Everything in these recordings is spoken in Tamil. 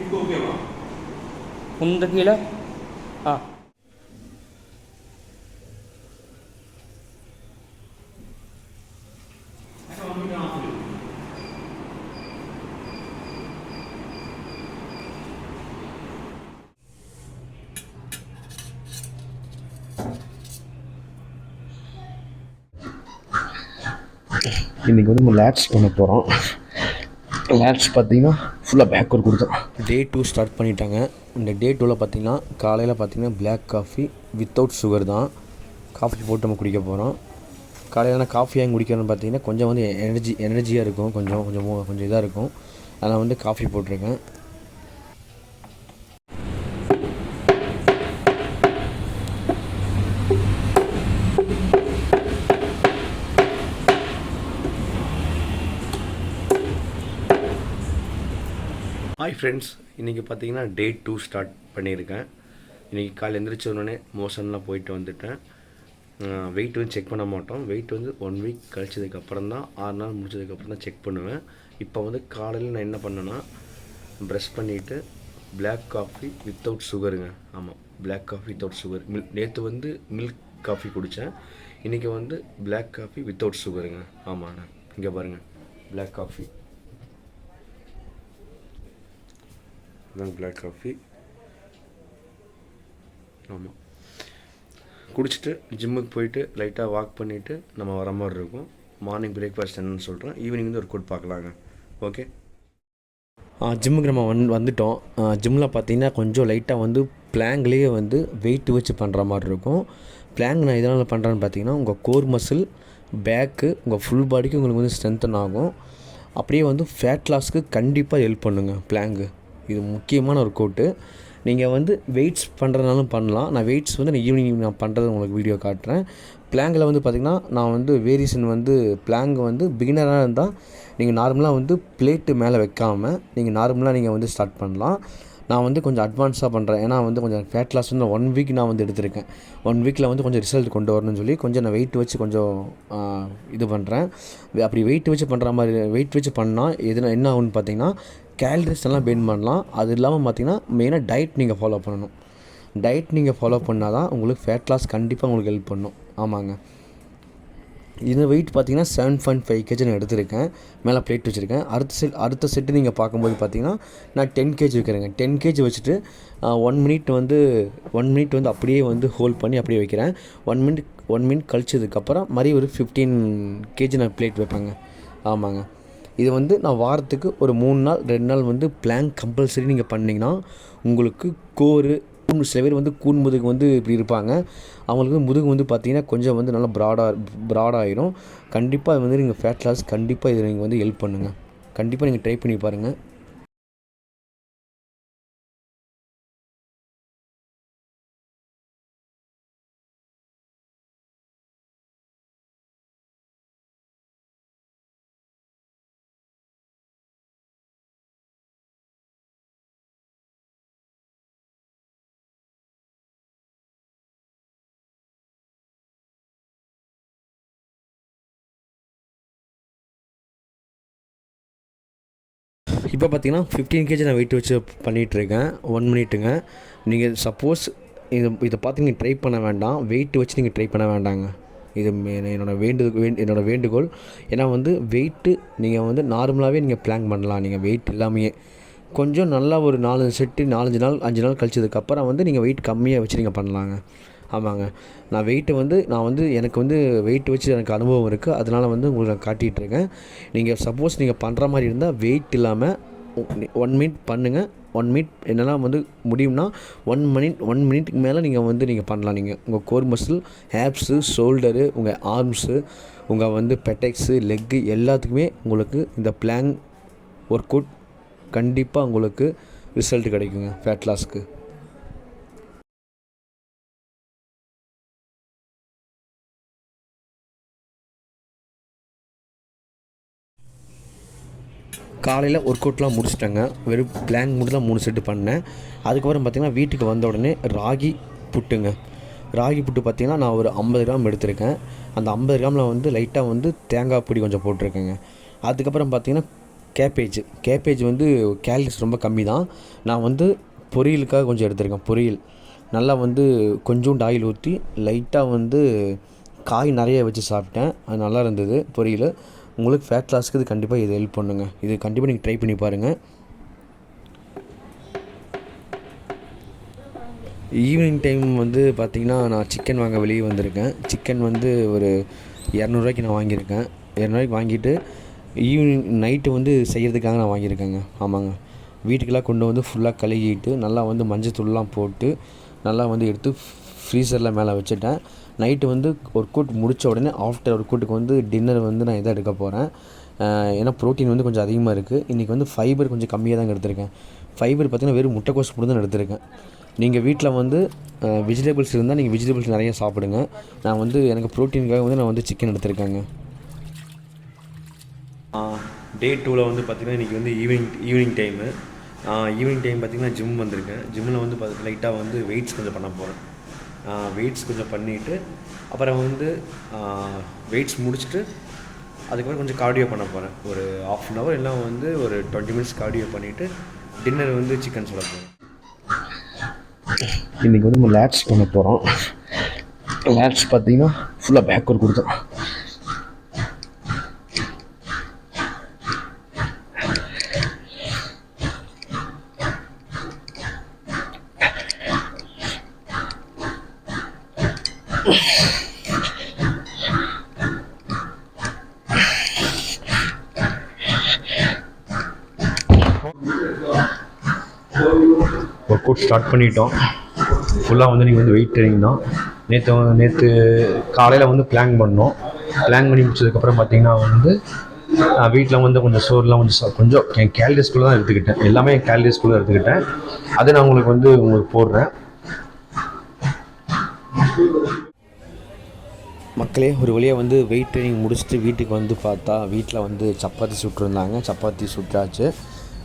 இப்போ ஓகேவா இந்த கீழே? ஆ. இன்றைக்கி வந்து நம்ம லேட்ஸ் பண்ண போகிறோம் லேட்ஸ் பார்த்தீங்கன்னா ஃபுல்லாக பேக்வர்ட் கொடுத்தோம் டே டூ ஸ்டார்ட் பண்ணிட்டாங்க. இந்த டே டூவில் பார்த்தீங்கன்னா காலையில் பார்த்தீங்கன்னா பிளாக் காஃபி வித்தவுட் சுகர் தான். காஃபி போட்டு நம்ம குடிக்க போகிறோம் காலையில் காஃபி வாங்கி குடிக்கிறேன்னு பார்த்தீங்கன்னா கொஞ்சம் வந்து எனர்ஜி எனர்ஜியாக இருக்கும். கொஞ்சம் கொஞ்சம் கொஞ்சம் இதாக இருக்கும். அதனால் வந்து காஃபி போட்டிருக்கேன். ஹாய் ஃப்ரெண்ட்ஸ் இன்றைக்கி பார்த்தீங்கன்னா டே டூ ஸ்டார்ட் பண்ணியிருக்கேன். இன்றைக்கி காலை எந்திரிச்ச உடனே மோஷன்லாம் போயிட்டு வந்துட்டேன். வெயிட் வந்து செக் பண்ண மாட்டோம். வெயிட் வந்து ஒன் வீக் கழிச்சதுக்கப்புறம் தான் ஆறு நாள் முடிச்சதுக்கப்புறம் தான் செக் பண்ணுவேன். இப்போ வந்து காலையில் நான் என்ன பண்ணேன்னா ப்ரெஷ் பண்ணிவிட்டு பிளாக் காஃபி வித்தவுட் சுகருங்க ஆமாம் பிளாக் காஃபி வித்தவுட் சுகர் மில் நேற்று வந்து மில்க் காஃபி குடித்தேன் இன்றைக்கி வந்து பிளாக் காஃபி வித்தவுட் சுகருங்க ஆமாண்ணா இங்கே பாருங்கள் பிளாக் காஃபி இதான் பிளாக் காஃபி ஆமாம் குடிச்சிட்டு ஜிம்முக்கு போயிட்டு லைட்டாக வாக் பண்ணிவிட்டு நம்ம வர மாதிரி இருக்கும். மார்னிங் பிரேக்ஃபாஸ்ட் என்னன்னு சொல்கிறேன் ஈவினிங் வந்து ஒரு கோட் பார்க்கலாங்க. ஓகே ஜிம்முக்கு நம்ம வந் வந்துட்டோம். ஜிம்மில் பார்த்தீங்கன்னா கொஞ்சம் லைட்டாக வந்து பிளாங்லேயே வந்து வெயிட் வச்சு பண்ணுற மாதிரி இருக்கும். பிளாங் நான் எதனால் பண்ணுறேன்னு பார்த்தீங்கன்னா உங்கள் கோர் மசில் பேக்கு உங்கள் ஃபுல் பாடிக்கு உங்களுக்கு வந்து ஸ்ட்ரென்த்தன் ஆகும். அப்படியே வந்து ஃபேட் லாஸ்க்கு கண்டிப்பாக ஹெல்ப் பண்ணுங்கள் பிளாங்கு இது முக்கியமான ஒரு கோட்டு நீங்கள் வந்து வெயிட்ஸ் பண்ணுறதுனாலும் பண்ணலாம். நான் வெயிட்ஸ் வந்து நான் ஈவினிங் நான் பண்ணுறது உங்களுக்கு வீடியோ காட்டுறேன். பிளாங்கில் வந்து பார்த்திங்கன்னா நான் வந்து வேரியேஷன் வந்து பிளாங்க் வந்து பிகினராக இருந்தால் நீங்கள் நார்மலாக வந்து பிளேட்டு மேலே வைக்காமல் நீங்கள் நார்மலாக நீங்கள் வந்து ஸ்டார்ட் பண்ணலாம். நான் வந்து கொஞ்சம் அட்வான்ஸாக பண்ணுறேன் ஏன்னா வந்து கொஞ்சம் ஃபேட் லாஸ் வந்து ஒன் வீக் நான் வந்து எடுத்திருக்கேன். ஒன் வீக்கில் வந்து கொஞ்சம் ரிசல்ட் கொண்டு வரணும்னு சொல்லி கொஞ்சம் நான் வெயிட் வச்சு கொஞ்சம் இது பண்ணுறேன் அப்படி வெயிட் வச்சு பண்ணுற மாதிரி வெயிட் வச்சு பண்ணால் எதுனா என்ன ஆகுன்னு பார்த்தீங்கன்னா கேலரிஸ் எல்லாம் பெயின் பண்ணலாம். அது இல்லாமல் பார்த்தீங்கன்னா மெயினாக டயட் நீங்கள் ஃபாலோ பண்ணணும். டயட் நீங்கள் ஃபாலோ பண்ணால் தான் உங்களுக்கு ஃபேட் லாஸ் கண்டிப்பாக உங்களுக்கு ஹெல்ப் பண்ணும். ஆமாங்க. இது வெயிட் பார்த்தீங்கன்னா செவன் பாயிண்ட் ஃபைவ் கேஜி நான் எடுத்திருக்கேன். மேலே பிளேட் வச்சுருக்கேன். அடுத்த செட் அடுத்த செட்டு நீங்கள் பார்க்கும்போது பார்த்தீங்கன்னா நான் டென் கேஜி வைக்கிறேங்க டென் கேஜி வச்சுட்டு ஒன் மினிட் வந்து ஒன் மினிட் வந்து அப்படியே வந்து ஹோல்ட் பண்ணி அப்படியே வைக்கிறேன். ஒன் மினிட் ஒன் மினிட் கழிச்சதுக்கப்புறம் மறுபடியும் ஒரு ஃபிஃப்டீன் கேஜி நான் பிளேட் வைப்பேங்க. ஆமாங்க. இது வந்து நான் வாரத்துக்கு ஒரு மூணு நாள் ரெண்டு நாள் வந்து பிளான் கம்பல்சரி நீங்கள் பண்ணிங்கன்னா உங்களுக்கு கோரு கூன் சில பேர் வந்து கூன் முதுகு வந்து இப்படி இருப்பாங்க. அவங்களுக்கு வந்து முதுகு வந்து பார்த்தீங்கன்னா கொஞ்சம் வந்து நல்லா ப்ராடாக ப்ராடாகிடும் கண்டிப்பாக வந்து நீங்கள் ஃபேட் லாஸ் கண்டிப்பாக இதை நீங்கள் வந்து ஹெல்ப் பண்ணுங்கள் கண்டிப்பாக நீங்கள் ட்ரை பண்ணி பாருங்கள் இப்போ பார்த்தீங்கன்னா ஃபிஃப்டீன் கேஜி நான் வெயிட் வச்சு பண்ணிகிட்ருக்கேன். ஒன் மினிட்டுங்க நீங்கள் சப்போஸ் இது இதை பார்த்து நீங்கள் ட்ரை பண்ண வேண்டாம். வெயிட் வச்சு நீங்கள் ட்ரை பண்ண வேண்டாங்க. இது என்னோடய வேண்டு வேண்டு என்னோடய வேண்டுகோள். ஏன்னா வந்து வெயிட்டு நீங்கள் வந்து நார்மலாகவே நீங்கள் பிளான் பண்ணலாம். நீங்கள் வெயிட் இல்லாமையே. கொஞ்சம் நல்லா ஒரு நாலு செட்டு நாலஞ்சு நாள் அஞ்சு நாள் கழிச்சதுக்கப்புறம் வந்து நீங்கள் வெயிட் கம்மியாக வச்சு நீங்கள் பண்ணலாங்க. ஆமாங்க. நான் வெயிட்டை வந்து நான் வந்து எனக்கு வந்து வெயிட் வச்சு எனக்கு அனுபவம் இருக்குது அதனால் வந்து உங்களுக்கு நான் காட்டிகிட்டு இருக்கேன். நீங்கள் சப்போஸ் நீங்கள் பண்ணுற மாதிரி இருந்தால் வெயிட் இல்லாமல் ஒன் மினிட் பண்ணுங்கள் ஒன் மினிட் என்னென்னா வந்து முடியும்னா ஒன் மினிட் ஒன் மினிட்க்கு மேலே நீங்கள் வந்து நீங்கள் பண்ணலாம். நீங்கள் உங்கள் கோர் மசில் ஹேப்ஸு ஷோல்டரு உங்கள் ஆர்ம்ஸு உங்கள் வந்து பெட்டெக்ஸு லெக்கு எல்லாத்துக்குமே உங்களுக்கு இந்த பிளாங் ஒர்க் அவுட் கண்டிப்பாக உங்களுக்கு ரிசல்ட் கிடைக்குங்க. ஃபேட் லாஸ்க்கு காலையில் ஒர்க் அவுட்லாம் முடிச்சிட்டேங்க. வெறும் பிளாங்க் மட்டும் தான் மூணு செட்டு பண்ணேன். அதுக்கப்புறம் பார்த்தீங்கன்னா வீட்டுக்கு வந்த உடனே ராகி புட்டுங்க. ராகி புட்டு பார்த்தீங்கன்னா நான் ஒரு ஐம்பது கிராம் எடுத்திருக்கேன். அந்த ஐம்பது கிராமில் வந்து லைட்டாக வந்து தேங்காய் பொடி கொஞ்சம் போட்டிருக்கேங்க. அதுக்கப்புறம் பார்த்தீங்கன்னா கேபேஜ் கேபேஜ் வந்து கேலரிஸ் ரொம்ப கம்மி தான் நான் வந்து பொரியலுக்காக கொஞ்சம் எடுத்திருக்கேன் பொரியல். நல்லா வந்து கொஞ்சோண்டு ஆயில் ஊற்றி லைட்டாக வந்து காய் நிறைய வச்சு சாப்பிட்டேன். அது நல்லா இருந்தது பொரியல். உங்களுக்கு ஃபேட் லாஸ்க்கு இது கண்டிப்பாக இது ஹெல்ப் பண்ணுங்க. இது கண்டிப்பாக நீங்கள் ட்ரை பண்ணி பாருங்கள் ஈவினிங் டைம் வந்து பார்த்திங்கன்னா நான் சிக்கன் வாங்க வெளியே வந்திருக்கேன். சிக்கன் வந்து ஒரு இரநூறுவாய்க்கு நான் வாங்கியிருக்கேன். இரநூறுவாய்க்கு வாங்கிட்டு ஈவினிங் நைட்டு வந்து செய்கிறதுக்காக நான் வாங்கியிருக்கேங்க. ஆமாங்க. வீட்டுக்கெல்லாம் கொண்டு வந்து ஃபுல்லாக கழுகிட்டு நல்லா வந்து மஞ்சத்தூள்லாம் போட்டு நல்லா வந்து எடுத்து ஃப்ரீசரில் மேலே வச்சுட்டேன். நைட்டு வந்து ஒரு கூட்டு முடித்த உடனே ஆஃப்டர் ஒரு கூட்டுக்கு வந்து டின்னர் வந்து நான் இதாக எடுக்க போகிறேன் ஏன்னா ப்ரோட்டீன் வந்து கொஞ்சம் அதிகமாக இருக்குது இன்றைக்கி வந்து ஃபைபர் கொஞ்சம் கம்மியாக தாங்க எடுத்திருக்கேன். ஃபைபர் பார்த்திங்கன்னா வெறும் முட்டைக்கோஸ் மட்டும் தான் எடுத்திருக்கேன். நீங்கள் வீட்டில் வந்து வெஜிடபிள்ஸ் இருந்தால் நீங்கள் வெஜிடபிள்ஸ் நிறைய சாப்பிடுங்க. நான் வந்து எனக்கு ப்ரோட்டீனுக்காக வந்து நான் வந்து சிக்கன் எடுத்திருக்கேங்க. டே டூவில் வந்து பார்த்திங்கன்னா இன்றைக்கி வந்து evening evening time evening time பார்த்திங்கன்னா ஜிம் வந்திருக்கேன். ஜிம்மில் வந்து பார்த்து லைட்டாக வந்து வெயிட்ஸ் கொஞ்சம் பண்ண போகிறேன் வெயிட்ஸ் கொஞ்சம் பண்ணிவிட்டு அப்புறம் வந்து வெயிட்ஸ் முடிச்சுட்டு அதுக்கப்புறம் கொஞ்சம் கார்டியோ பண்ண போகிறேன் ஒரு ஆஃப் அன் ஹவர் எல்லாம் வந்து ஒரு டுவெண்ட்டி மினிட்ஸ் கார்டியோ பண்ணிவிட்டு டின்னர் வந்து சிக்கன் சொல்ல போகிறேன் இன்றைக்கி வந்து நம்ம லேட்ஸ் பண்ண போகிறோம் லேட்ஸ் பார்த்தீங்கன்னா ஃபுல்லாக பேக்வர்ட் கொடுத்தோம். ஒர்க் அவுட் ஸ்டார்ட் பண்ணிட்டோம் ஃபுல்லாக வந்து நீங்கள் வந்து வெயிட் ட்ரைனிங் தான். நேற்று நேற்று காலையில் வந்து பிளான் பண்ணோம். பிளான் பண்ணி முடிச்சதுக்கப்புறம் பார்த்தீங்கன்னா வந்து வீட்டில் வந்து கொஞ்சம் சோறுலாம் கொஞ்சம் கொஞ்சம் என் கேலரிஸ்குள்ளே தான் எடுத்துக்கிட்டேன். எல்லாமே என் கேலரிஸ்குள்ளே எடுத்துக்கிட்டேன். அதை நான் உங்களுக்கு வந்து உங்களுக்கு போடுறேன். மக்களே ஒரு வழியாக வந்து வெயிட் ட்ரைனிங் முடிச்சுட்டு வீட்டுக்கு வந்து பார்த்தா வீட்டில் வந்து சப்பாத்தி சுட்டுருந்தாங்க. சப்பாத்தி சுட்டாச்சு.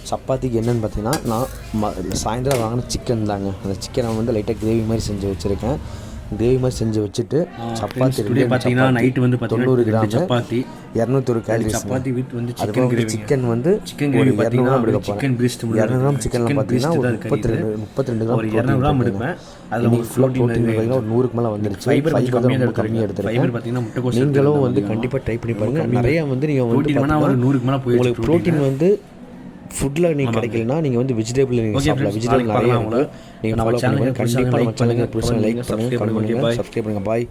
சப்பாத்திக்கு என்னென்னு பார்த்தீங்கன்னா நான் ம சாயந்தரம் வாங்கின சிக்கன் தாங்க. அந்த சிக்கனை வந்து லைட்டாக கிரேவி மாதிரி செஞ்சு வச்சுருக்கேன். கிரேவி மாதிரி செஞ்சு வச்சுட்டு சப்பாத்தி ரெண்டு பார்த்தீங்கன்னா நைட்டு வந்து தொண்ணூறு கிராம் சப்பாத்தி. இரநூத்தொரு கேலரிஸ் சப்பாத்தி வித் வந்து கிரேவி சிக்கன் வந்து சிக்கன் கிரேவி பார்த்தீங்கன்னா சிக்கன் பிரீஸ்ட் இரநூறு கிராம் சிக்கனில் பார்த்தீங்கன்னா ஒரு முப்பத்தி ரெண்டு முப்பத்தி ரெண்டு கிராம் இரநூறு கிராம் எடுப்பேன். அதில் ஒரு ஃபுல்லாக ப்ரோட்டீன் பார்த்தீங்கன்னா ஒரு நூறுக்கு மேலே வந்துருச்சு. ஃபைபர் கொஞ்சம் ரொம்ப கம்மியாக ஃபைபர் எடுத்துருக்கேன். பார்த்தீங்கன்னா முட்டைக்கோஸ் நீங்களும் வந்து கண்டிப்பாக ட்ரை பண்ணி பாருங்க. நிறைய வந்து நீங்கள் வந்து நூறுக்கு மேலே போயிடுச்சு உங்களுக்கு ப்ரோட்டீன் வந்து ஃபுட்டில் நீங்கள் கிடைக்கலனா நீங்கள் வந்து வெஜிடபிள் நீங்கள் சாப்பிடலாம். வெஜிடபிள் நிறைய. நீங்கள் ஃபாலோ பண்ணுங்கள் கண்டிப்பாக நம்ம சேனலுக்கு லைக் பண்ணுங்கள் கமெண்ட். சப்ஸ்கிரைப் பண்ணுங்கள் பாய்